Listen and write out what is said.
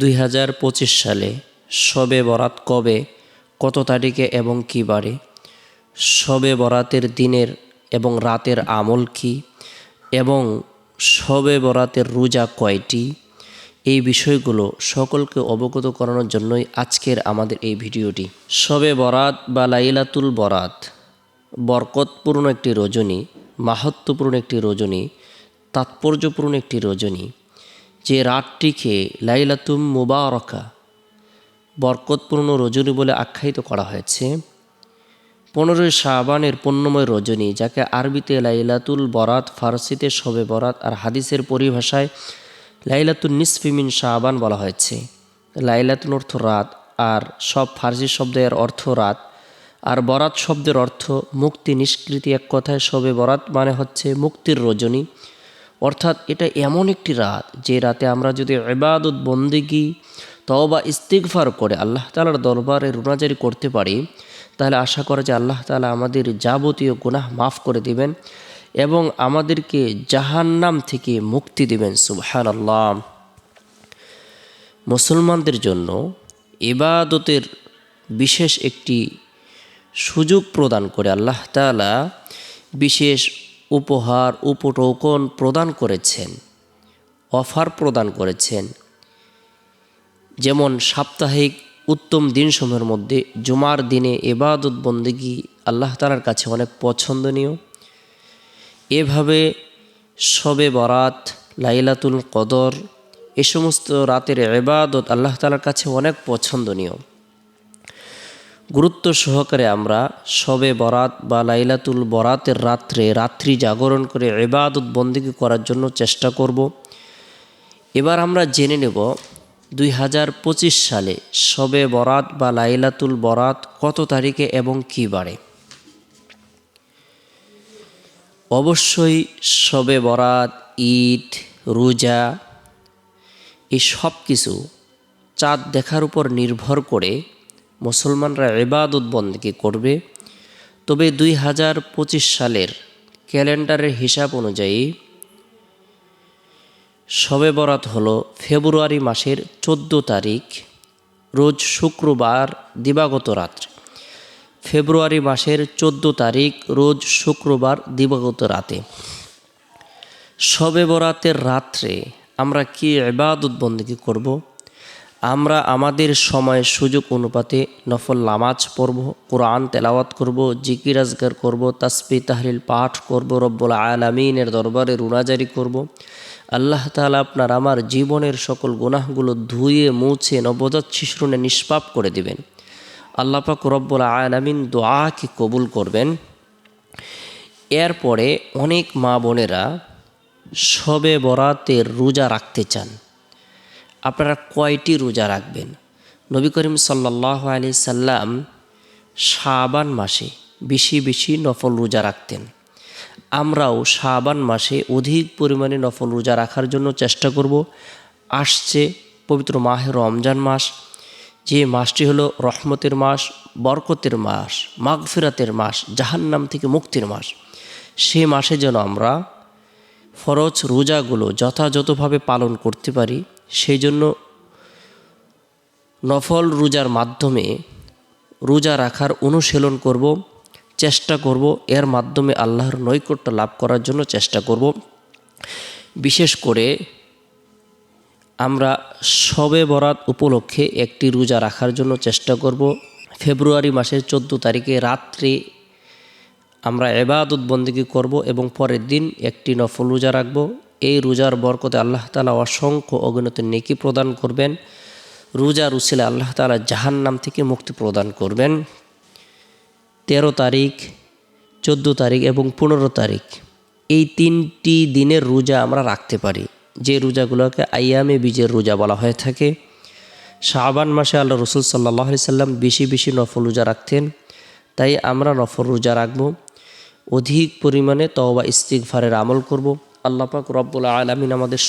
দুই হাজার পঁচিশ সালে শবে বরাত কবে, কত তারিখে এবং কী বারে? শবে বরাতের দিনের এবং রাতের আমল কি? এবং শবে বরাতের রোজা কয়টি? এই বিষয়গুলো সকলকে অবগত করানোর জন্যই আজকের আমাদের এই ভিডিওটি। শবে বরাত বা লাইলাতুল বরাত বরকতপূর্ণ একটি রজনী মাহাত্মপূর্ণ একটি রজনী, তাৎপর্যপূর্ণ একটি রজনী যে রাতটিকে লাইলাতুম মুবারকা, বরকতপূর্ণ রজনী বলে আখ্যায়িত করা হয়েছে। পনেরোই শাহবানের পুণ্যময় রজনী, যাকে আরবিতে লাইলাতুল বরাত, ফার্সিতে শবে বরাত আর হাদিসের পরিভাষায় লাইলাতুল নিসফিমিন শাহবান বলা হয়েছে। লাইলাতুল অর্থ রাত আর সব ফার্সি শব্দের অর্থ রাত আর বরাত শব্দের অর্থ মুক্তি নিষ্কৃতি। এক কথায় শবে বরাত মানে হচ্ছে মুক্তির রজনী। অর্থাৎ এটা এমন একটি রাত যে রাতে আমরা যদি এবাদত বন্দিগি, তওবা, ইস্তিগফার করে আল্লাহ তালার দরবারে রুনাজারি করতে পারি, তাহলে আশা করা যে আল্লাহ তালা আমাদের যাবতীয় গুনাহ মাফ করে দিবেন এবং আমাদেরকে জাহান্নাম থেকে মুক্তি দিবেন সুবহান আল্লাহ মুসলমানদের জন্য ইবাদতের বিশেষ একটি সুযোগ প্রদান করে আল্লাহ তালা বিশেষ উপহার, উপটোকন প্রদান করেছেন, অফার প্রদান করেছেন। যেমন সাপ্তাহিক উত্তম দিনসমূহের মধ্যে জুমার দিনে এবাদত বন্দেগি আল্লাহ তালার কাছে অনেক পছন্দনীয়। এভাবে শবে বরাত, লাইলাতুল কদর, এ সমস্ত রাতের এবাদত আল্লাহ তালার কাছে অনেক পছন্দনীয়। গুরুত্ব সহকারে আমরা সবে বরাত বা লাইলাতুল বরাতের রাত্রে রাত্রি জাগরণ করে এবাদত বন্দিকে করার জন্য চেষ্টা করব। এবার আমরা জেনে নেব দুই হাজার পঁচিশ সালে সবে বরাত বা লাইলাতুল বরাত কত তারিখে এবং কী বাড়ে। অবশ্যই সবে বরাত, ঈদ, রোজা এই সব কিছু চাঁদ দেখার উপর নির্ভর করে মুসলমানরা এবাদত বন্দী করবে। তবে দুই হাজার পঁচিশ সালের ক্যালেন্ডারের হিসাব অনুযায়ী শবে বরাত হল ফেব্রুয়ারি মাসের চোদ্দ তারিখ, রোজ শুক্রবার দিবাগত রাত্রে। ফেব্রুয়ারি মাসের চোদ্দ তারিখ, রোজ শুক্রবার দিবাগত রাতে। শবে বরাতের রাত্রে আমরা কি এবাদত বন্দী করব? আমরা আমাদের সময় সুযোগ অনুপাতে নফল নামাজ পড়ব, কোরআন তেলাওয়াত করব, জিকির আজগার করব তাসপি তাহলিল পাঠ করব, রব্বুল আলামিনের দরবারে রুনাজারি করব। আল্লাহ তালা আপনার আমার জীবনের সকল গুনাহগুলো ধুয়ে, মুছে, নবজাত শিশুনে নিষ্পাপ করে দিবেন। আল্লাহ পাক রব্বুল আলামিন দোয়াকে কবুল করবেন। এরপরে অনেক মা বোনেরা শবে বরাতের রোজা রাখতে চান। আপনারা কয়টি রোজা রাখবেন? নবী করিম সাল্লাহ আলি সাল্লাম শাবান মাসে বেশি বেশি নফল রোজা রাখতেন। আমরাও শাবান মাসে অধিক পরিমাণে নফল রোজা রাখার জন্য চেষ্টা করব। আসছে পবিত্র মাহে রমজান মাস। যে মাসটি হলো রহমতের মাস, বরকতের মাস, মাগফিরাতের মাস, জাহান্নাম থেকে মুক্তির মাস। সে মাসে যেন আমরা ফরজ রোজাগুলো যথাযথভাবে পালন করতে পারি। সেই জন্য নফল রোজার মাধ্যমে রোজা রাখার অনুশীলন করব, চেষ্টা করব, এর মাধ্যমে আল্লাহর নৈকট্য লাভ করার জন্য চেষ্টা করব। বিশেষ করে আমরা শবে বরাত উপলক্ষে একটি রোজা রাখার জন্য চেষ্টা করব। ফেব্রুয়ারি মাসের চোদ্দ তারিখে রাত্রে আমরা এবাদত বন্দিকে করব এবং পরের দিন একটি নফল রোজা রাখব। এই রোজার বরকতে আল্লাহ তালা অসংখ্য অগণিত নেকি প্রদান করবেন। রোজা রুসিলে আল্লাহ তালা জাহান্নাম থেকে মুক্তি প্রদান করবেন। তেরো তারিখ, চোদ্দ তারিখ এবং পনেরো তারিখ এই তিনটি দিনের রোজা আমরা রাখতে পারি। যে রোজাগুলোকে আইয়ামে বীজের রোজা বলা হয়ে থাকে। শাহবান মাসে আল্লাহ রসুল সাল্লাহ সাল্লাম বেশি বেশি নফল রোজা রাখতেন। তাই আমরা নফল রোজা রাখব। অধিক পরিমাণে তওবা, ইস্তিগফারের আমল করব। আল্লাহ পাক রব্বুল আলমিন আমাদের